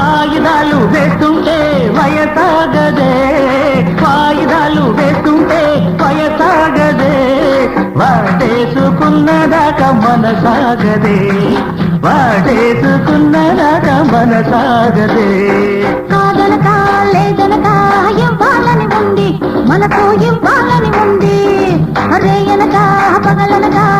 వాయిదాలు వేస్తుంటే వయసాగదే. వాయిదాలు వేస్తుంటే వయసాగదే. వాటేసుకున్నదాకా మనసాగదే. వాటేసుకున్నదాకా మనసాగదే. కాదనక లేదనక ఇవ్వాలని ఉంది. మనకు ఇవ్వాలని ఉంది. రేయనక పగలనక పగలనగా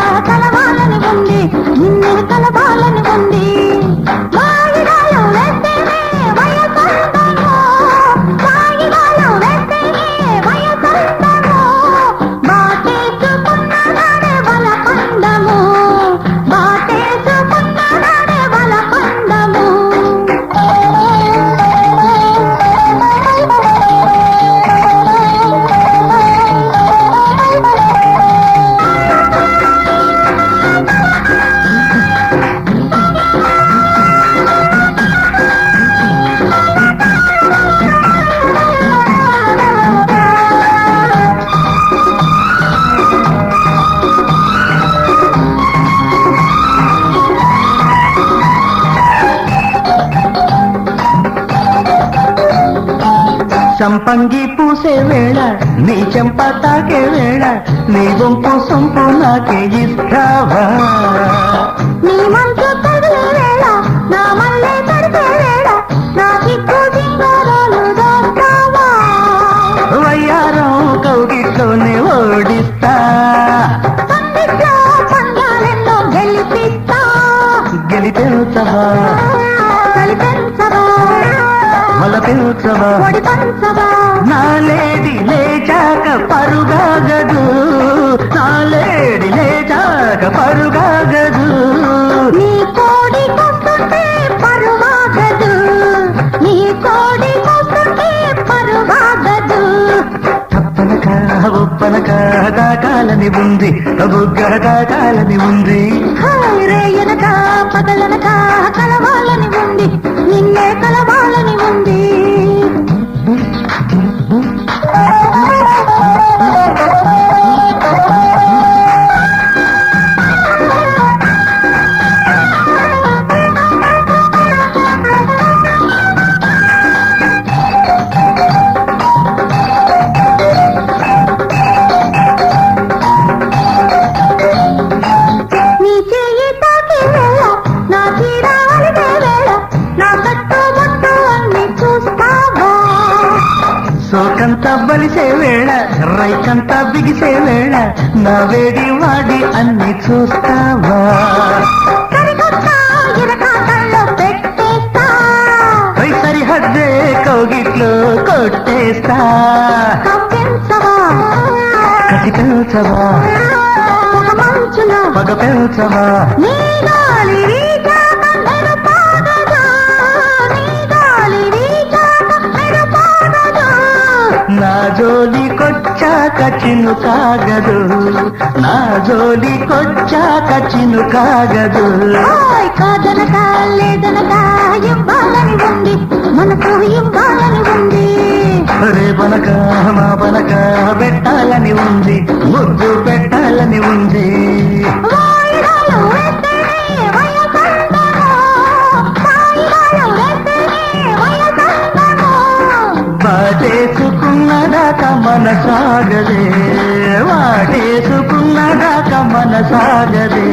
సంపంగి పూసే వేళ నీ చెంప తాకే వేళ నీ వంపు సొంపు నాకే ఇస్తావా? నీ మనసు తగిలే వేళ నా మల్లె తడిపే వేళ నా దిక్కు సింగారాలు దోస్తావా వయ్యారం కౌగిట్లోనే ఓడిస్తా. పందిట్లో పందాలెన్నో గెలిపిస్తా. గెలిపించవా కలిపెంచవా మలపించవా ఒడి పంచవా నాలేడి లేచాక పరుగాగదు. నాలేడి లేచాక పరుగాగదు. నీ కోడి కొస్తుంటే పరువాగదు నీ కోడి కొస్తుంటే పరువాగదు తప్పనక ఒప్పనక దాకాలని ఉంది. దాకాలని ఉంది. రేయనక పగలనక కలవాలని ఉంది. నిన్నే కలవాలని ఉంది. బలిసే వేళ రైకంత బిగిసే వేళ నా వేడి వాడి అన్ని చూస్తావా? సరిహద్దే కౌగిట్లో కొట్టేస్తా. కసి పెంచవా? పగ పెంచవా? కొచ్చాక చిన్ను కాగదు. నా జోలి కొచ్చాక చిన్ను కాగదు కాదనక లేదనక ఇవ్వాలని ఉంది. మనకు ఇవ్వాలని ఉంది. రేపనక మా పనక పెట్టాలని ఉంది. ముద్దు పెట్టాలని ఉంది. వాటేసుకున్నదాకా మన సాగదే వాటేసుకున్నదాకా మన సాగదే